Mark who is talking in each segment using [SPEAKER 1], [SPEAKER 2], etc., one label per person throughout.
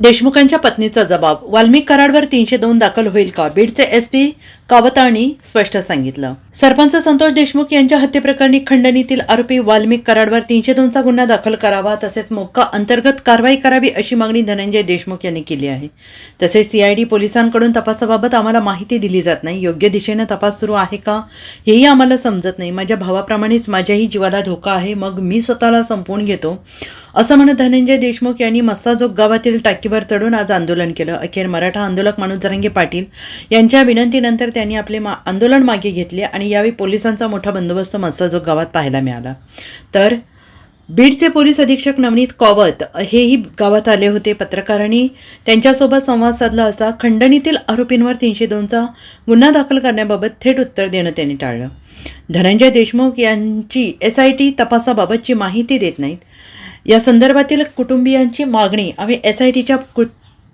[SPEAKER 1] देशमुखांच्या पत्नीचा जबाब. वाल्मिक कराडवर तीनशे दोन दाखल होईल का? बीडचे एसपी कावतानी स्पष्ट सांगितलं. सरपंच संतोष देशमुख यांच्या हत्येप्रकरणी खंडणीतील आरोपी वाल्मिक कराडवर तीनशे दोनचा गुन्हा दाखल करावा तसेच मोक्का अंतर्गत कारवाई करावी अशी मागणी धनंजय देशमुख यांनी केली आहे. तसेच सीआयडी पोलिसांकडून तपासाबाबत आम्हाला माहिती दिली जात नाही. योग्य दिशेनं तपास सुरू आहे का? हेही आम्हाला समजत नाही. माझ्या भावाप्रमाणेच माझ्याही जीवाला धोका आहे. मग मी स्वतःला संपवून घेतो. असं म्हणत धनंजय देशमुख यांनी मस्साजोग गावातील टाकीवर चढून आज आंदोलन केलं. अखेर मराठा आंदोलक माणूस जरंगे पाटील यांच्या विनंतीनंतर त्यांनी आपले मा आंदोलन मागे घेतले आणि यावेळी पोलिसांचा मोठा बंदोबस्त मस्साजोग गावात पाहायला मिळाला. तर बीडचे पोलीस अधीक्षक नवनीत कॉवत हेही गावात आले होते. पत्रकारांनी त्यांच्यासोबत संवाद साधला असता खंडणीतील आरोपींवर तीनशे दोनचा गुन्हा दाखल करण्याबाबत थेट उत्तर देणं त्यांनी टाळलं. धनंजय देशमुख यांची एस आय टी तपासाबाबतची माहिती देत नाहीत. या संदर्भातील कुटुंबियांची मागणी आम्ही एस आय टीच्या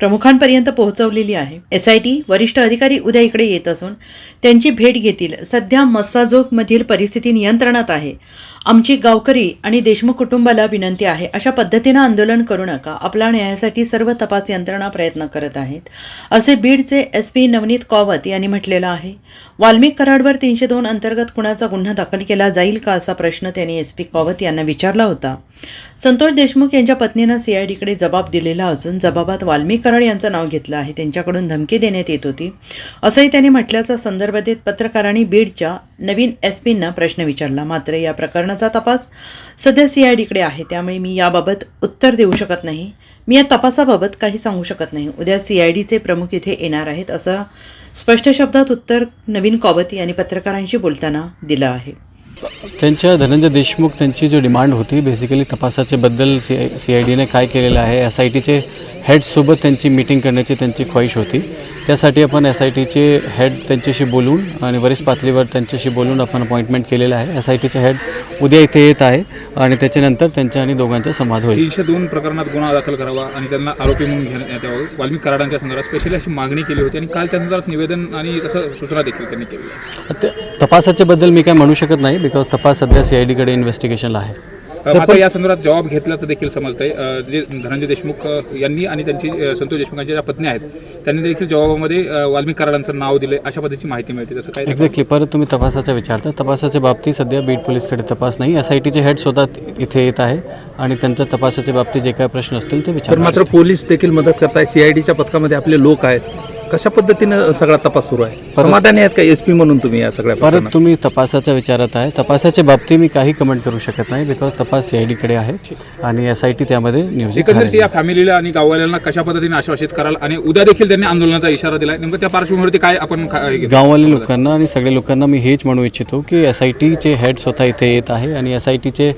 [SPEAKER 1] प्रमुखांपर्यंत पोहोचवलेली आहे. एस आय टी वरिष्ठ अधिकारी उद्या इकडे येत असून त्यांची भेट घेतील. सध्या मस्साजोगमधील परिस्थिती नियंत्रणात आहे. आमची गावकरी आणि देशमुख कुटुंबाला विनंती आहे अशा पद्धतीनं आंदोलन करू नका. आपल्या न्यायासाठी सर्व तपास यंत्रणा प्रयत्न करत आहेत. असे बीडचे एस पी नवनीत कॉवत यांनी म्हटलेलं आहे. वाल्मिक कराडवर तीनशे दोन अंतर्गत कुणाचा गुन्हा दाखल केला जाईल का असा प्रश्न त्यांनी एस पी कॉवत यांना विचारला होता. संतोष देशमुख यांच्या पत्नीनं सीआयडीकडे जबाब दिलेला असून जबाबात वाल्मिक कराड यांचं नाव घेतलं आहे. त्यांच्याकडून धमकी देण्यात येत होती. असंही त्यांनी म्हटल्याचा संदर्भ देत पत्रकारांनी बीडच्या नवीन एस पींना प्रश्न विचारला. मात्र या प्रकरणाचा तपास सध्या सीआयडीकडे आहे. त्यामुळे मी याबाबत उत्तर देऊ शकत नाही. मी या तपासाबाबत काही सांगू शकत नाही. उद्या सीआयडीचे प्रमुख इथे येणार आहेत असं स्पष्ट शब्दात उत्तर नवीन कॉवत यांनी पत्रकारांशी बोलताना दिलं आहे.
[SPEAKER 2] त्यांच्या धनंजय देशमुख त्यांची जो डिमांड होती बेसिकली तपासाच्याबद्दल सी आय सी आय डीने काय केलेलं आहे एस आय टीचे हेडसोबत त्यांची मीटिंग करण्याची त्यांची ख्वाहिश होती. त्यासाठी आपण एस आय टीचे हेड त्यांच्याशी बोलून आणि वरिष्ठ पातळीवर त्यांच्याशी बोलून आपण अपॉइंटमेंट केलेलं आहे. एस आय टीचे हेड उद्या इथे येत आहे आणि त्याच्यानंतर त्यांच्या आणि दोघांचा संवाद होईल.
[SPEAKER 3] तीनशे दोन प्रकरणात गुन्हा दाखल करावा आणि त्यांना आरोपी म्हणून घेण्यात यावं वाल्मिक कराडांच्या संदर्भात स्पेशली अशी मागणी केली होती आणि काल त्या संदर्भात निवेदन आणि तसं सूचना देखील त्यांनी केली.
[SPEAKER 2] तपासाच्याबद्दल मी काय म्हणू शकत नाही बिकॉज तपास सध्या सी आय डीकडे इन्व्हेस्टिगेशनला आहे.
[SPEAKER 3] मात्र या संदर्भात जबाब घेतल्याचं देखील समजतंय. जे धनंजय देशमुख यांनी आणि त्यांची संतोष देशमुखांच्या ज्या पत्नी आहेत त्यांनी देखील जबाबामध्ये वाल्मिक कराडांचं नाव दिले अशा पद्धतीची माहिती मिळते. तसं काय
[SPEAKER 2] एक्झॅक्टली परत तुम्ही तपासाचा विचारता तपासाच्या बाबतीत सध्या बीड पोलीसकडे तपास नाही. एस आय टीचे हेड स्वतः इथे येत आहे आणि त्यांच्या तपासाच्या बाबतीत जे काय प्रश्न असतील ते विचार
[SPEAKER 4] मात्र पोलीस देखील मदत करताय. सीआयडीच्या पथकामध्ये आपले लोक आहेत. कशा पद्धतीनं सगळा तपास सुरू आहे? समाधानी आहेत का एस पी म्हणून तुम्ही या सगळ्या
[SPEAKER 2] परत
[SPEAKER 4] प्रकरणात?
[SPEAKER 2] तुम्ही तपासाचा विचारत आहे. तपासाच्या बाबतीत मी काही कमेंट करू शकत नाही बिकॉज तपास सी आय डीकडे आहे आणि एस आय टी त्यामध्ये नियोजित
[SPEAKER 3] एकंदरीत
[SPEAKER 2] झालेली
[SPEAKER 3] या फॅमिलीला आणि गाववाल्यांना कशा पद्धतीने आश्वासित कराल आणि उद्या देखील त्यांनी आंदोलनाचा इशारा दिलाय? नेमकं त्या पार्श्वभूमीवरती काय आपण खा- हे घेतो?
[SPEAKER 2] गाववाले लोकांना आणि सगळ्या लोकांना मी हेच म्हणू इच्छितो की एस आय टीचे हेड स्वतः इथे येत आहे आणि एस आय टीचे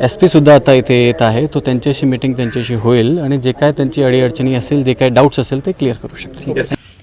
[SPEAKER 2] एस पीसुद्धा आता इथे येत आहे. तो त्यांच्याशी मिटिंग त्यांच्याशी होईल आणि जे काय त्यांची अडीअडचणी असेल जे काय डाऊट्स असेल ते क्लिअर करू शकतील.